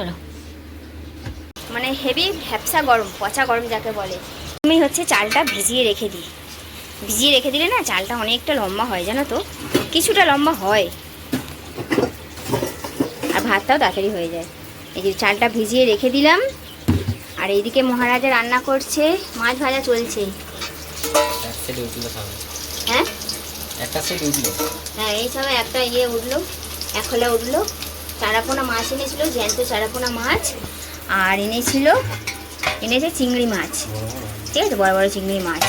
চলো। মানে হেভি ভ্যাপসা গরম পচা গরম যাকে বলে। আমি হচ্ছে চালটা ভিজিয়ে রেখে দিই। ভিজিয়ে রেখে দিলে না চালটা অনেকটা লম্বা হয় জানো তো? কিছুটা লম্বা হয়। আর ভাতটাও তাড়াতাড়ি হয়ে যায়। এই যে চালটা ভিজিয়ে রেখে দিলাম। আর এইদিকে মহারাজা রান্না করছে। মাছ ভাজা চলছে। হ্যাঁ? হ্যাঁ এই সময় একটা ইয়ে উঠল এক খোলা উঠল। চারাপোনা মাছ এনেছিল, জ্যান্ত চারাপোনা মাছ, আর এনেছিল, এনেছে চিংড়ি মাছ। ঠিক আছে? বড় বড় চিংড়ি মাছ।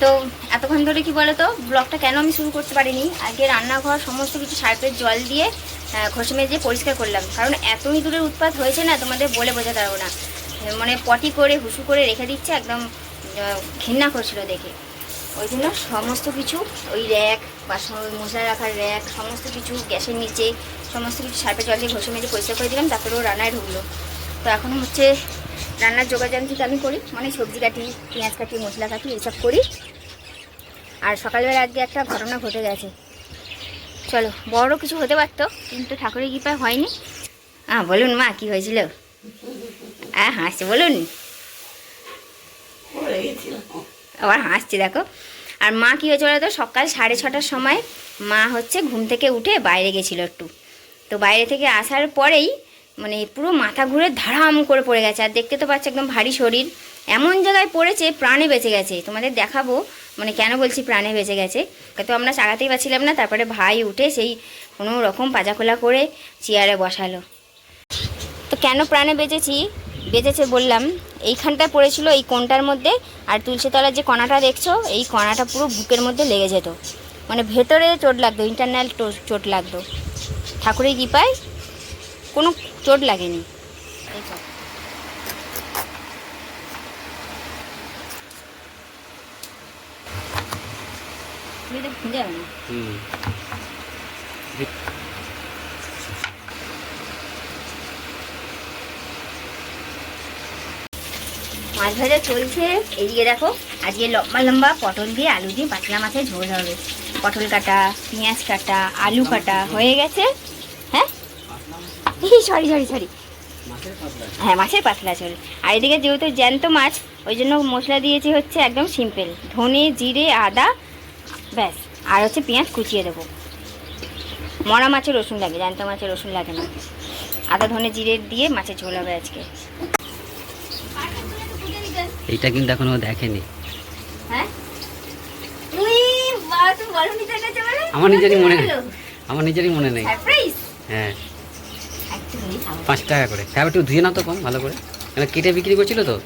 তো এতক্ষণ ধরে কি বলো তো ব্লগটা কেন আমি শুরু করতে পারিনি? আগে রান্নাঘর, সমস্ত কিছু সার্ফের জল দিয়ে ঘষে মেজে পরিষ্কার করলাম। কারণ এত ইঁদুরের উৎপাত হয়েছে না, তোমাদের বলে বোঝাতে পারব না। মানে পটি করে, হুসু করে রেখে দিচ্ছে, একদম ঘৃণা করছিল দেখে। ওই জন্য সমস্ত কিছু ওই র্যাক বা স- মশলা রাখার র্যাক, সমস্ত কিছু গ্যাসের নিচে, সমস্ত কিছু সার্পে জল দিয়ে ঘষে মেজে পরিষ্কার করে দিলাম, তারপরে ও রান্নায় ঢুকলো। তো এখন হচ্ছে রান্নার যোগাযোগ আমি করি মানে সবজি কাটি, পেঁয়াজ কাটি, মশলা কাটি, এইসব করি। আর সকালবেলা আজকে একটা ঘটনা ঘটে গেছে। চলো, বড় কিছু হতে পারতো, কিন্তু ঠাকুরের কৃপায় হয়নি। হ্যাঁ বলুন মা, কি হয়েছিল? হ্যাঁ হাসছে, বলুন। আবার হাসছে, দেখো। আর মা কী হয়েছে বলো তো সকাল সাড়ে ছটার সময় মা হচ্ছে ঘুম থেকে উঠে বাইরে গেছিল একটু। তো বাইরে থেকে আসার পরেই মানে পুরো মাথা ঘুরে ধারাম করে পড়ে গেছে। আর দেখতে তো পাচ্ছি একদম ভারী শরীর। এমন জায়গায় পড়েছে প্রাণে বেঁচে গেছে। তোমাদের দেখাবো মানে কেন বলছি প্রাণে বেঁচে গেছে। তো আমরা চাগাতেই পারছিলাম না, তারপরে ভাই উঠে সেই কোনো রকম পাজা খোলা করে চেয়ারে বসালো। তো কেন প্রাণে বেঁচেছি? বেঁচেছে বললাম এইখানটায় পড়েছিল এই কোনটার মধ্যে আর তুলসীতলার যে কণাটা দেখছ এই কণাটা পুরো বুকের মধ্যে লেগে যেত। মানে ভেতরে চোট লাগতো ইন্টারনাল চোট লাগতো। ঠাকুরের কৃপায় কোনো চোট লাগেনি। হুম। মাছ ভাজা চলছে। এদিকে দেখো, আজকে লম্বা লম্বা পটল দিয়ে আলু দিয়ে পাতলা মাছের ঝোল হবে। পটল কাটা, পেঁয়াজ কাটা, আলু কাটা, হয়ে গেছে। হ্যাঁ? সরি সরি সরি হ্যাঁ মাছের পাতলা ঝোল। আর এদিকে যেহেতু জ্যান্ত মাছ, ওই জন্য মশলা দিয়েছি হচ্ছে একদম সিম্পল ধনে, জিরে, আদা, ব্যাস। আর হচ্ছে পেঁয়াজ কুচিয়ে দেবো। মরা মাছের রসুন লাগে, জ্যান্ত মাছের রসুন লাগে না। আদা, ধনে, জিরে দিয়ে মাছের ঝোল হবে আজকে। এইটা কিন্তু এখনও দেখেনি। হ্যাঁ? নি আমার নিজেরই মনে আমার নিজেরই মনে নেই। হ্যাঁ। পাঁচ টাকা করে। খাবার একটু ধুয়ে নাও তো কম ভালো করে। মানে কেটে বিক্রি করছিল তো?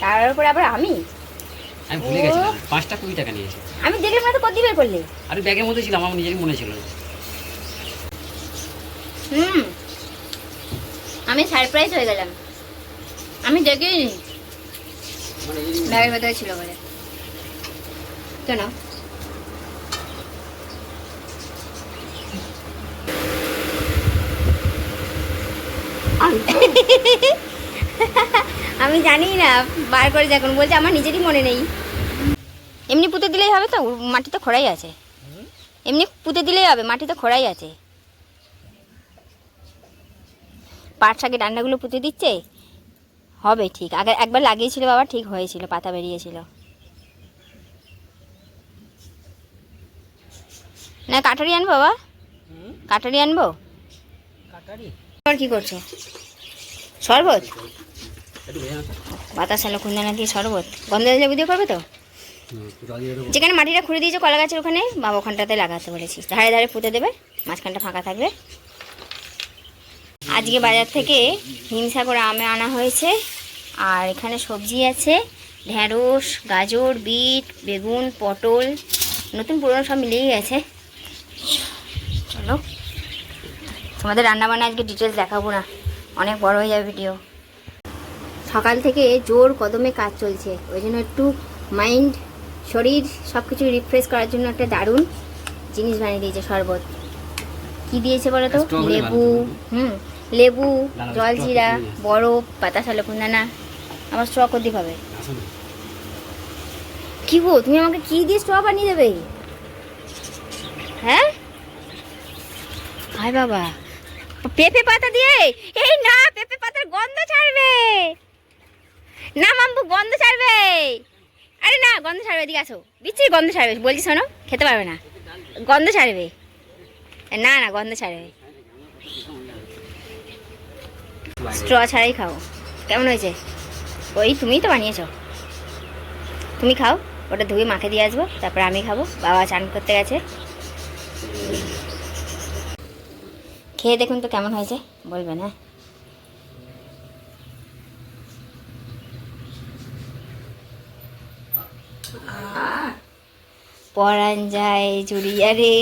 তার উপরে আবার আমি? আমি ভুলে গেছি পাঁচটা কুড়ি টাকা নিয়েছি। আমি দেখলে মানে কত বের করলে? আর ব্যাগের মধ্যে ছিল আমার নিজেরই মনে ছিল। না। হুম। আমি সারপ্রাইজ হয়ে গেলাম। আমি দেখিনি। ব্যাগের ভেতরে ছিল বলে। কেন? আমি জানি না, বার করে যখন বলছে আমার নিজেরই মনে নেই। এমনি পুঁতে দিলেই হবে তো, মাটি তো খোড়াই আছে। এমনি পুঁতে দিলেই হবে, মাটি তো খোড়াই আছে। পাট শাকের ডান্ডাগুলো পুঁতে দিচ্ছে? হবে ঠিক। আগে একবার লাগিয়েছিল বাবা ঠিক হয়েছিল পাতা বেরিয়েছিল। না কাটারি আনব বাবা? কাটারি আনব? আর কি করছ? শরবত। বাতাস আলো কুন্দনা দিয়ে শরবত। গন্ধ লেবু দিয়ে করবে তো। যেখানে মাটিটা খুঁড়ে দিয়েছ কলা গাছের ওখানে বাবা ওখানটাতে লাগাতে বলেছি। ধারে ধারে পুঁতে দেবে মাঝখানটা ফাঁকা থাকবে। আজকে বাজার থেকে হিমসাগর আমে আনা হয়েছে। আর এখানে সবজি আছে ঢ্যাঁড়স গাজর বিট বেগুন পটল নতুন পুরনো সব মিলিয়ে গেছে চলো। তোমাদের রান্নাবান্না আজকে ডিটেলস দেখাবো না। অনেক বড় হয়ে যাবে ভিডিও সকাল থেকে জোর কদমে কাজ চলছে। ওই জন্য একটু মাইন্ড শরীর সব কিছু রিফ্রেশ করার জন্য একটা দারুণ জিনিস বানিয়ে দিয়েছে শরবত। কি দিয়েছে বলো তো? লেবু হুম লেবু জলজিরা বরফ বাতাসা লকুন্দানা আমার স্ট্র করতে পাবে না। কি গো তুমি আমাকে কি দিয়ে স্ট্র বানিয়ে দেবে? হ্যাঁ? হায় বাবা। পেঁপে পাতা দিয়ে? এই না পেঁপে পাতার গন্ধ ছাড়বে। না মাম্পু গন্ধ ছাড়বে। আরে না গন্ধ ছাড়বে এদিকে আসো। বিচ্ছির গন্ধ ছাড়বে বলছি শোনো খেতে পারবে না। গন্ধ ছাড়বে। না না গন্ধ ছাড়বে। স্ট্র ছাড়াই খাও। কেমন হয়েছে? ওই তুমিই তো বানিয়েছো। তুমি খাও ওটা ধুয়ে মাকে দিয়ে আসব তারপর আমি খাব বাবা চান করতে গেছে। খেয়ে দেখুন তো কেমন হয়েছে বলবেন হ্যাঁ পরান যায় জুড়িয়া রে।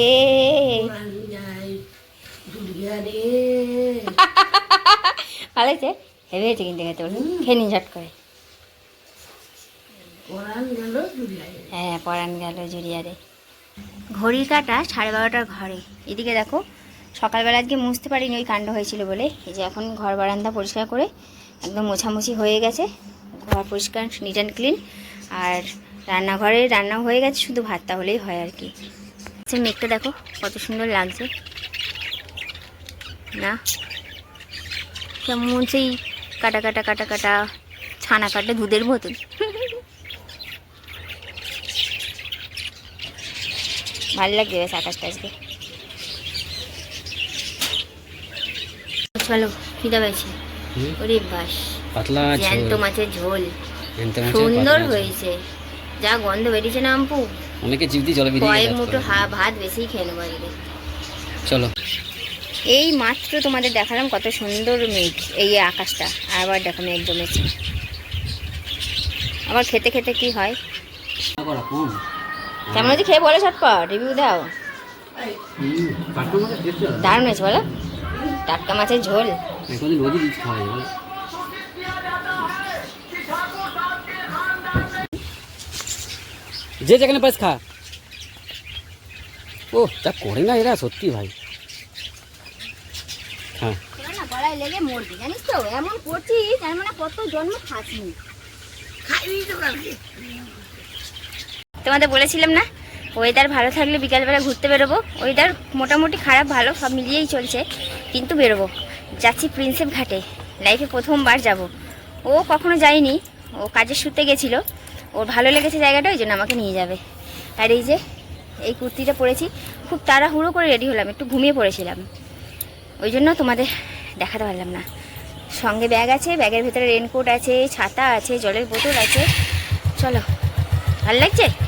ভালো হয়েছে? হেভি হয়েছে কিন্তু খেতে বলুন। খেয়ে নিন ঝট করে। হ্যাঁ পরান গেল জুড়িয়ারে। ঘড়ির কাটা সাড়ে বারোটার ঘরে। এদিকে দেখো, সকালবেলা আজকে মুছতে পারিনি, ওই কাণ্ড হয়েছিল বলে। এই যে এখন ঘর বারান্দা পরিষ্কার করে একদম মোছামুছি হয়ে গেছে। ঘর পরিষ্কার নিট অ্যান্ড ক্লিন আর রান্নাঘরে রান্না হয়ে গেছে, শুধু ভাতটা হলেই হয় আর কি। আচ্ছা মেঘটা দেখো, কত সুন্দর লাগছে। না? কেমন সেই কাটা কাটা কাটা কাটা, ছানা কাটা দুধের মতন। ভালো লাগছে বেশ আকাশটা আজকে। চলো খিদা পেয়েছে। ওরে বাস পাতলা জ্যান্ত ঝোল। মাছের ঝোল। সুন্দর হয়েছে। যা গন্ধ বেরিয়েছে না আম্পু? অনেকে জলে বেরিয়ে কয়েক মুঠো ভাত বেশিই খেয়ে নেব আজকে। চলো। এই মাত্র তোমাদের দেখালাম কত সুন্দর মেঘ এই আকাশটা। আবার দেখো মেঘ জমেছে। আবার খেতে খেতে কি হয়? কেমন হচ্ছে খেয়ে বলো ছটপট রিভিউ দাও। দারুণ হয়েছে বলো। টাটকা মাছের ঝোল? যে যেখানে পাস খা। ও যা করে না এরা সত্যি ভাই। হ্যাঁ। গলায় লেগে মরবি জানিস তো? এমন করছিস তার মানে কত জন্ম খাসনি। তোমাদের বলেছিলাম না? ওয়েদার ভালো থাকলে বিকালবেলা ঘুরতে বেরোবো। ওয়েদার মোটামুটি খারাপ, ভালো, সব মিলিয়েই চলছে, কিন্তু বেরোবো। যাচ্ছি প্রিন্সেপ ঘাটে। লাইফে প্রথমবার যাব। ও কখনো যায়নি। ও কাজের সূত্রে গেছিল। ওর ভালো লেগেছে জায়গাটা, ওই জন্য আমাকে নিয়ে যাবে। আর এই যে, এই কুর্তিটা পরেছি, খুব তাড়াহুড়ো করে রেডি হলাম, একটু ঘুমিয়ে পড়েছিলাম। ওই জন্য তোমাদের দেখাতে পারলাম না। সঙ্গে ব্যাগ আছে ব্যাগের ভেতরে রেনকোট আছে, ছাতা আছে, জলের বোতল আছে। চলো, ভালো লাগছে?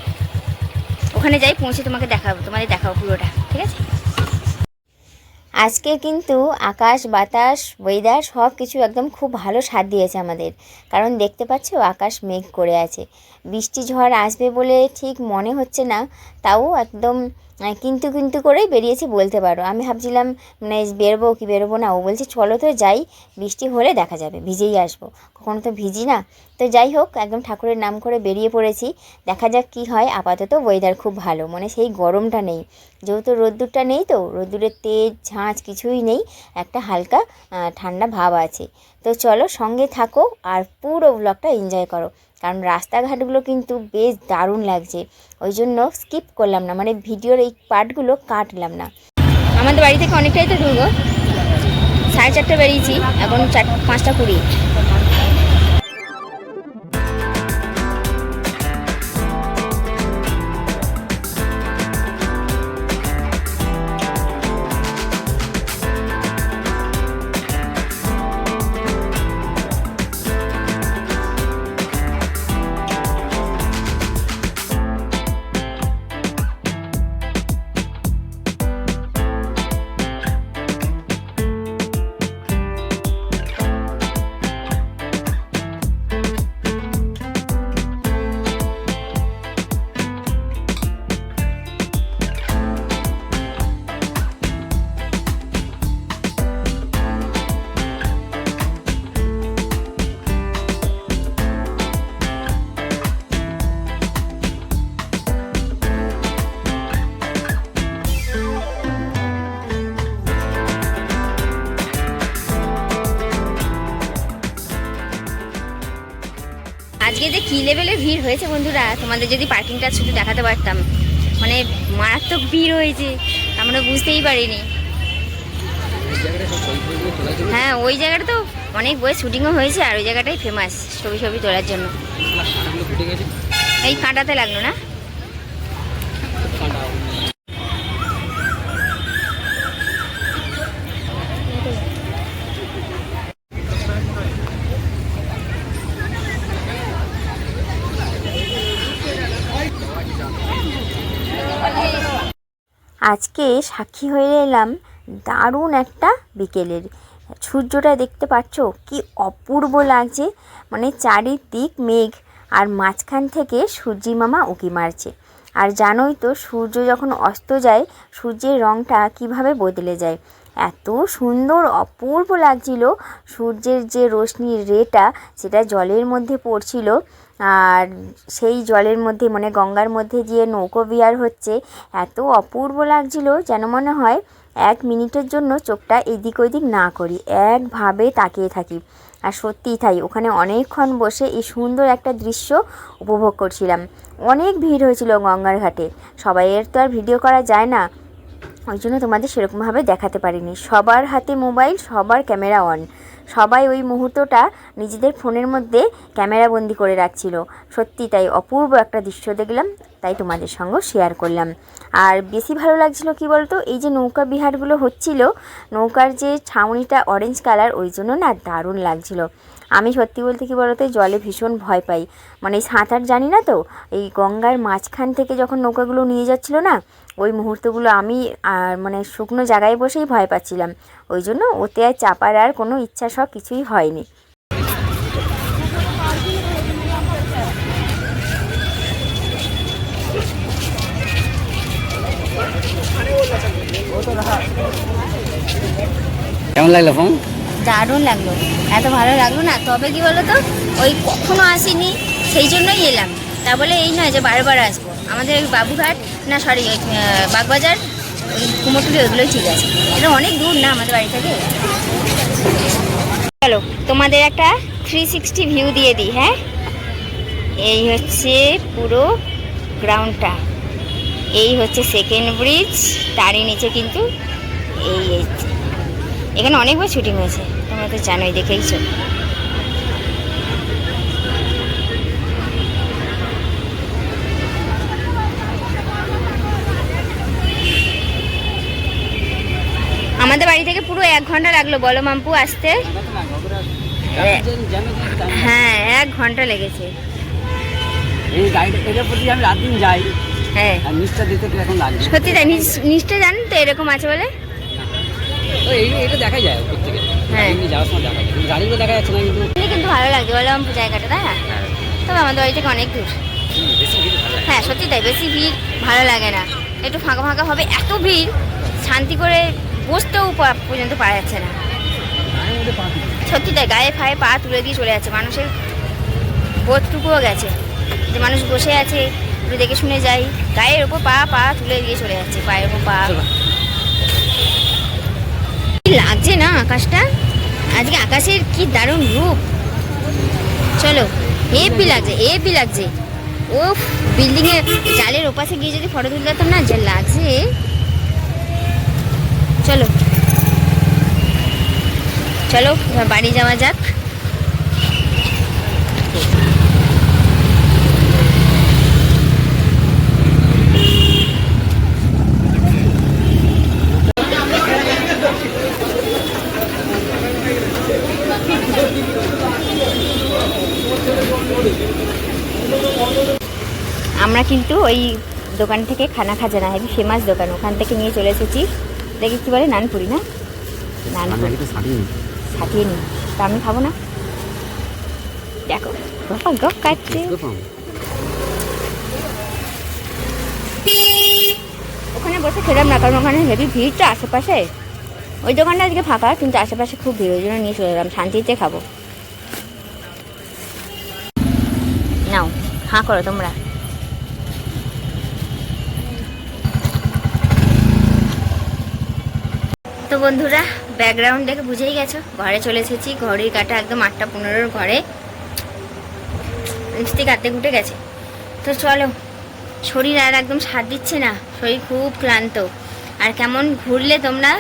ওখানে যাই পৌঁছে তোমাকে দেখাবো তোমাদের দেখাবো পুরোটা, ঠিক আছে? আজকে কিন্তু আকাশ, বাতাস ওয়েদার সব কিছু একদম খুব ভালো স্বাদ দিয়েছে আমাদের। কারণ দেখতে পাচ্ছ, আকাশ মেঘ করে আছে। বৃষ্টি ঝড় আসবে বলে ঠিক মনে হচ্ছে না, তাও একদম কিন্তু কিন্তু করেই বেরিয়েছি বলতে পারো। আমি ভাবছিলাম মানে বেরোবো কি বেরোবো না? ও বলছে, চলো তো যাই, বৃষ্টি হলে দেখা যাবে, ভিজেই আসব। কখনো তো ভিজি না। তো যাই হোক, একদম ঠাকুরের নাম করে বেরিয়ে পড়েছি। দেখা যাক কি হয়, আপাতত ওয়েদার খুব ভালো মানে সেই গরমটা নেই। যেহেতু রোদ্দুরটা নেই তো, রোদ্দুরের তেজ ঝাঁঝ কিছুই নেই, একটা হালকা ঠান্ডা ভাব আছে। তো চলো সঙ্গে থাকো আর পুরো ব্লগটা এনজয় করো। কারণ রাস্তাঘাটগুলো কিন্তু বেশ দারুণ লাগছে। ওই জন্য স্কিপ করলাম না মানে ভিডিওর এই পার্টগুলো কাটলাম না। আমাদের বাড়ি থেকে অনেকটাই তো দূর সাড়ে চারটে বেরিয়েছি, এখন চার, পাঁচটা কুড়ি। আজকে যে কী লেভেলের ভিড় হয়েছে বন্ধুরা, তোমাদের যদি পার্কিংটা শুধু দেখাতে পারতাম। মানে মারাত্মক ভিড় হয়েছে, আমরা বুঝতেই পারিনি। হ্যাঁ ওই জায়গাটা তো অনেক বই শুটিংও হয়েছে, আর ওই জায়গাটাই ফেমাস ছবি ছবি তোলার জন্য। এই কাঁটাতে লাগল না? আজকে সাক্ষী হয়ে এলাম দারুণ একটা বিকেলের। সূর্যটা দেখতে পাচ্ছ? কি অপূর্ব লাগছে। মানে চারিদিক মেঘ আর মাঝখান থেকে সূর্যি মামা উকি মারছে। আর জানোই তো, সূর্য যখন অস্ত যায়, সূর্যের রঙটা কীভাবে বদলে যায়। এত সুন্দর, অপূর্ব লাগছিল। সূর্যের যে রশ্মির রেটা, সেটা জলের মধ্যে পড়ছিল। আর সেই জলের মধ্যে মানে গঙ্গার মধ্যে গিয়ে নৌকো বিহার হচ্ছে, এত অপূর্ব লাগছিল যেন মনে হয় এক মিনিটের জন্য চোখটা এদিক ওদিক না করি, একভাবে তাকিয়ে থাকি। আর সত্যিই তাই, ওখানে অনেকক্ষণ বসে এই সুন্দর একটা দৃশ্য উপভোগ করছিলাম। অনেক ভিড় হয়েছিল গঙ্গার ঘাটে। সবাইয়ের তো আর ভিডিও করা যায় না। ওই জন্য তোমাদের সেরকমভাবে দেখাতে পারিনি। সবার হাতে মোবাইল, সবার ক্যামেরা অন সবাই ওই মুহূর্তটা নিজেদের ফোনের মধ্যে ক্যামেরা বন্দি করে রাখছিল। সত্যি তাই অপূর্ব একটা দৃশ্য দেখলাম, তাই তোমাদের সঙ্গে শেয়ার করলাম। আর বেশি ভালো লাগছিল কি বলতো, এই যে নৌকা বিহারগুলো হচ্ছিল, নৌকার যে ছাউনিটা অরেঞ্জ কালার ওই জন্য না দারুণ লাগছিল। আমি সত্যি বলতে কি বলতো জলে ভীষণ ভয় পাই। মানে সাঁতার জানি না তো, এই গঙ্গার মাঝখান থেকে যখন নৌকাগুলো নিয়ে যাচ্ছিল না ওই মুহূর্তগুলো আমি আর মানে শুকনো জায়গায় বসেই ভয় পাচ্ছিলাম। ওই জন্য ওতে আর চাপার আর কোনো ইচ্ছা সব কিছুই হয়নি। কেমন লাগল ফোন দারুণ লাগল। এত ভালো লাগল না? তবে কি বলো তো ওই কখনো আসিনি সেই জন্যই এলাম। তা বলে এই নয় যে বারবার আসব। আমাদের ওই বাবুঘাট না সরি বাগবাজার, ওই কুমোটুলি ওইগুলোই ঠিক আছে। এটা অনেক দূর না আমাদের বাড়ি থেকে? চলো, তোমাদের একটা থ্রি সিক্সটি ভিউ দিয়ে দিই হ্যাঁ? এই হচ্ছে পুরো গ্রাউন্ডটা এই হচ্ছে সেকেন্ড ব্রিজ তারই নিচে কিন্তু এই এই এখানে অনেকবার শুটিং হয়েছে, তোমরা তো জানোই, দেখেইছো। আমাদের বাড়ি থেকে পুরো এক ঘণ্টা লাগল বলো মাম্পু আসতে? হ্যাঁ এক ঘণ্টা লেগেছে। এই গাড়িটা এটার প্রতি আমি রাত দিন যাই। হ্যাঁ। আর নিচটা দিতে কি এখন সত্যি তাই নিচটা জানেন তো এরকম আছে বলে? তো এই এটা দেখা যায় হ্যাঁ। যাওয়ার সময় দেখা যায়। কিন্তু গাড়িগুলো দেখা যাচ্ছে না কিন্তু কিন্তু ভালো বলো মাম্পু জায়গাটা তাই না? তবে আমাদের বাড়ি থেকে অনেক দূর। লাগে। হ্যাঁ সত্যি তাই বেশি ভিড় ভালো লাগে না। একটু ফাঁকা ফাঁকা হবে এত ভিড় শান্তি করে বসতেও পর্যন্ত পারা যাচ্ছে না। সত্যি তাই গায়ে ফায়ে পা তুলে দিয়ে চলে যাচ্ছে। মানুষের বোধটুকুও গেছে। যে মানুষ বসে আছে একটু দেখে শুনে যাই। গায়ের ওপর পা পা তুলে দিয়ে চলে যাচ্ছে পায়ের ওপর পা। লাগছে না আকাশটা? আজকে আকাশের কি দারুণ রূপ। চলো হেপি লাগছে হেপি লাগছে। ও বিল্ডিং এর জালের ওপাশে গিয়ে যদি ফটো তুলতে না যা লাগছে। চলো। চলো বাড়ি যাওয়া যাক। আমরা কিন্তু ওই দোকান থেকে খানা খাজানা হেবি ফেমাস দোকান, ওখান থেকে নিয়ে চলে এসেছি। দেখি কি বলে নানপুরি না? তো নিই। তা আমি খাব না। দেখো গপা গপ কাটছে। ওখানে বসে খেলাম না কারণ ওখানে হেভি ভিড় তো আশেপাশে। ওই দোকানটা আজকে ফাঁকা কিন্তু আশেপাশে খুব ভিড় ওই জন্য নিয়ে চলে এলাম। শান্তিতে খাব। নাও হাঁ করো তোমরা। তো বন্ধুরা ব্যাকগ্রাউন্ড দেখে বুঝেই গেছো। ঘরে চলে এসেছি, ঘড়ির কাটা একদম আটটা পনেরোর ঘরে। লিপস্টিক আটতে ঘুটে গেছে। তো চলো, শরীর আর একদম সাথ দিচ্ছে না, শরীর খুব ক্লান্ত। আর কেমন ঘুরলে তোমরা,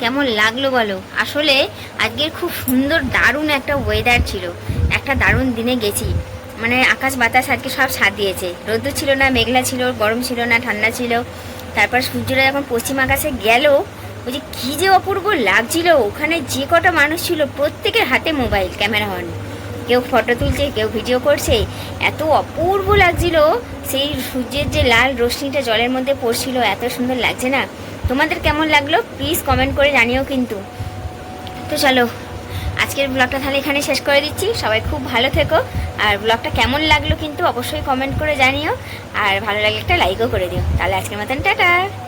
কেমন লাগল বলো? আসলে আজকের খুব সুন্দর, দারুণ একটা ওয়েদার ছিল। একটা দারুণ দিনে গেছি। মানে আকাশ বাতাস আজকে সব সাথ দিয়েছে। রোদ্দুর ছিল না, মেঘলা ছিল, গরম ছিল না, ঠান্ডা ছিল। তারপর সূর্যটা যখন পশ্চিম আকাশে গেল ওই যে কী যে অপূর্ব লাগছিল। ওখানে যে কটা মানুষ ছিল, প্রত্যেকের হাতে মোবাইল, ক্যামেরা হন কেউ ফটো তুলছে, কেউ ভিডিও করছে। এত অপূর্ব লাগছিল। সেই সূর্যের যে লাল রশ্মিটা জলের মধ্যে পড়ছিল, এত সুন্দর লাগছে না? তোমাদের কেমন লাগল? প্লিজ কমেন্ট করে জানিও কিন্তু। তো চলো, আজকের ব্লগটা তাহলে এখানে শেষ করে দিচ্ছি। সবাই খুব ভালো থেকো। আর ব্লগটা কেমন লাগল কিন্তু অবশ্যই কমেন্ট করে জানিও। আর ভালো লাগলে একটা লাইকও করে দিও। তাহলে আজকের মতন, টাটা!